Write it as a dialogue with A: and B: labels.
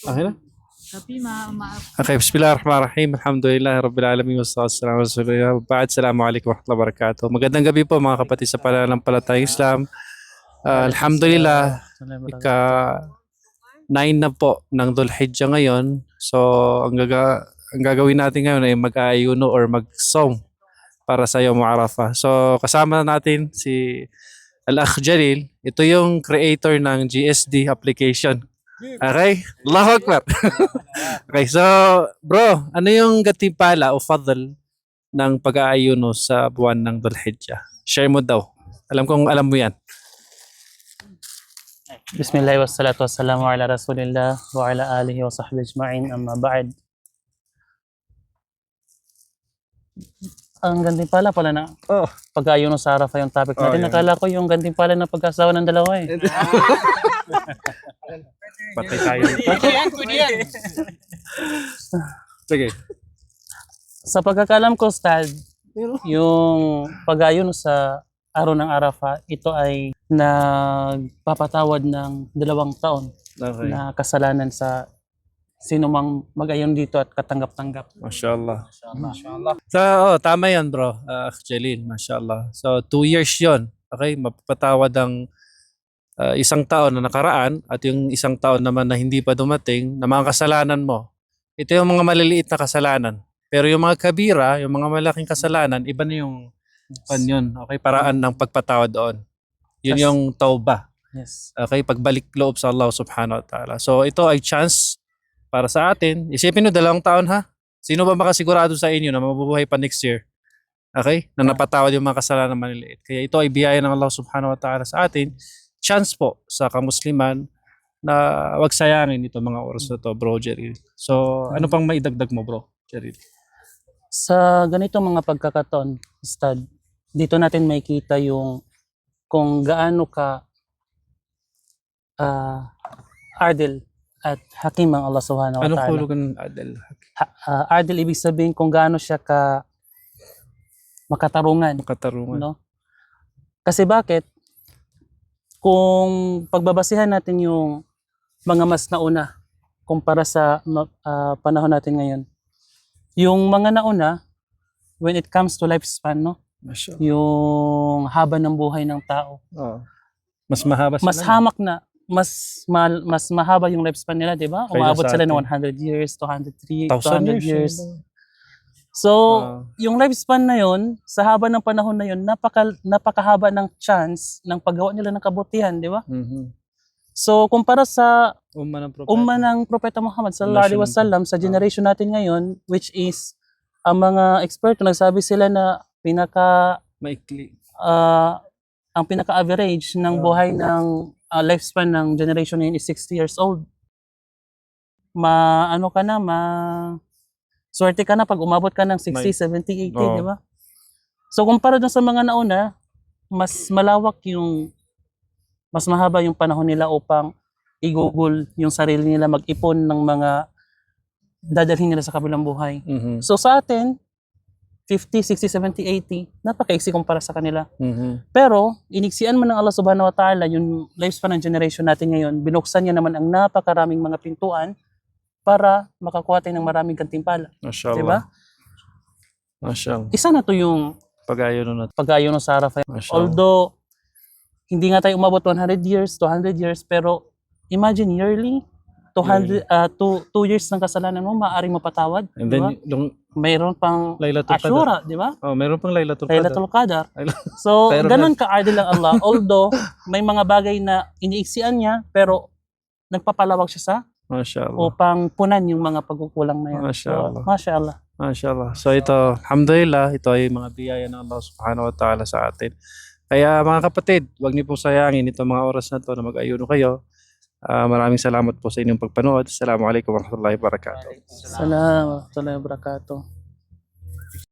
A: Okay na?
B: Tapi ma, ma
A: Okay, bismillahirrahmanirrahim. Alhamdulillah, rabbil alamin, wassalatu wassalamu ala rasulillah. Ba'd, salamu alaikum wa rahmatullahi wa barakatuh. Magandang gabi po mga kapatid sa pananampalatayang Islam. Ah, alhamdulillah, ika 9 na po ng Dhul-Hijjah ngayon. So, ang, gaga, ang gagawin natin ngayon ay mag-aayuno or mag-song para sa Yom Arafah. So, kasama natin si Al-Akh Jalil. Ito yung creator ng GSD application. Okay? Allahu Akbar. okay, so bro, ano yung gatimpala o fadl ng pag-aayuno sa buwan ng Dhul-Hijjah? Share mo daw. Alam kong alam mo yan.
C: Bismillah wa salatu wassalamu ala rasulillah wa ala alihi wa sahbihi ajma'in amma ba'd. Ang gantimpala pala na
A: Oh.
C: pag-ayuno sa Arafah yung topic
A: Oh,
C: natin.
A: yeah.
C: Nakala ko yung gantimpala ng pag-asawa ng dalawa eh.
A: Patay tayo. Sige.
C: Sa pagkakalam ko, Stad, yung pag-ayuno sa araw ng Arafah, ito ay nagpapatawad ng dalawang taon
A: Okay.
C: na kasalanan sa sino mang mag-ayon dito at katanggap-tanggap.
A: Mashallah. So, oh, tama yan bro. Uh, Jalil, mashallah. So, two years yon Okay, mapapatawad ang uh, isang taon na nakaraan at yung isang taon naman na hindi pa dumating na mga kasalanan mo. Ito yung mga maliliit na kasalanan. Pero yung mga kabira, yung mga malaking kasalanan, iba na yung pan yun. Okay, paraan ng pagpatawad doon. Yun
C: Yes.
A: yung tauba.
C: Yes.
A: Okay, pagbalik loob sa Allah subhanahu wa ta'ala. So ito ay chance para sa atin. Isipin nyo, dalawang taon ha? Sino ba makasigurado sa inyo na mabubuhay pa next year? Okay? Na napatawad yung mga kasalanan na maliliit. Kaya ito ay biyaya ng Allah subhanahu wa ta'ala sa atin. Chance po sa kamusliman na wag sayangin ito mga oras na to, bro Jerry. So, ano pang maidagdag mo, bro Jerry?
C: Sa ganitong mga pagkakataon, Stad, dito natin makikita yung kung gaano ka ah, ardil at hakim ang Allah subhanahu wa
A: Anong
C: ta'ala.
A: hulugan ng Adel?
C: Ha- ah, ardil ibig sabihin kung gaano siya ka makatarungan,
A: Makatarungan.
C: no? Kasi bakit? Kung pagbabasihan natin yung mga mas nauna kumpara sa ma- ah, panahon natin ngayon, yung mga nauna, when it comes to lifespan, no?
A: Mashallah.
C: yung haba ng buhay ng tao.
A: Oo. Mas mahaba sila.
C: Mas hamak na, mas mal, mas mahaba yung lifespan nila, 'di ba? Umabot sila ng
A: atin.
C: 100 years, 203,
A: 1,000
C: 200
A: years.
C: years. So,
A: Ah.
C: yung lifespan na yon, sa haba ng panahon na yon, napaka napakahaba ng chance ng paggawa nila ng kabutihan, 'di ba?
A: Mhm.
C: So, kumpara sa
A: Umma ng propeta.
C: umma ng propeta Muhammad sallallahu alaihi wasallam sa generation natin ngayon, which is ang mga eksperto nagsabi sila na pinaka
A: Maikli.
C: ah, ang pinaka-average ng
A: Ah.
C: buhay ng ah, lifespan ng generation ngayon is 60 years old. Ma, ano ka na, ma, swerte ka na pag umabot ka ng 60,
A: May-
C: 70, 80,
A: Oo.
C: di ba? So, kumpara dun sa mga nauna, mas malawak yung, mas mahaba yung panahon nila upang igugol yung sarili nila, mag-ipon ng mga dadalhin nila sa kabilang buhay.
A: Mhm.
C: So, sa atin, 50, 60, 70, 80, napakaiksi kumpara sa kanila.
A: Mhm.
C: Pero, iniksian man ng Allah subhanahu wa ta'ala yung lifespan ng generation natin ngayon, binuksan niya naman ang napakaraming mga pintuan para makakuha tayo ng maraming kantimpala.
A: Mashallah.
C: Diba?
A: Mashallah.
C: Isa na to yung
A: Pag-ayo na natin.
C: pag-ayo ng Sarah.
A: Mashallah.
C: Although, hindi nga tayo umabot 100 years, 200 years, pero imagine yearly, 200, ah, two, two years ng kasalanan mo, maaaring mapatawad.
A: And
C: di
A: then,
C: ba?
A: yung
C: Mayroon pang. Ashura, di ba?
A: Oh, meron pang Laylatul Qadr.
C: Laylatul Qadar. So, ganun ka-ardil lang Allah. Although, may mga bagay na iniiksian niya, pero nagpapalawak siya sa
A: Mashallah.
C: upang punan yung mga pagkukulang na yan.
A: Mashallah.
C: So, mashallah.
A: Mashallah. So ito, alhamdulillah, ito ay mga biyaya ng Allah subhanahu wa ta'ala sa atin. Kaya mga kapatid, huwag niyo po sayangin itong mga oras na to na mag-ayuno kayo. Ah, maraming salamat po sa inyong pagpanood. Assalamualaikum warahmatullahi wabarakatuh.
C: Salamat. Salamat. Barakatuh.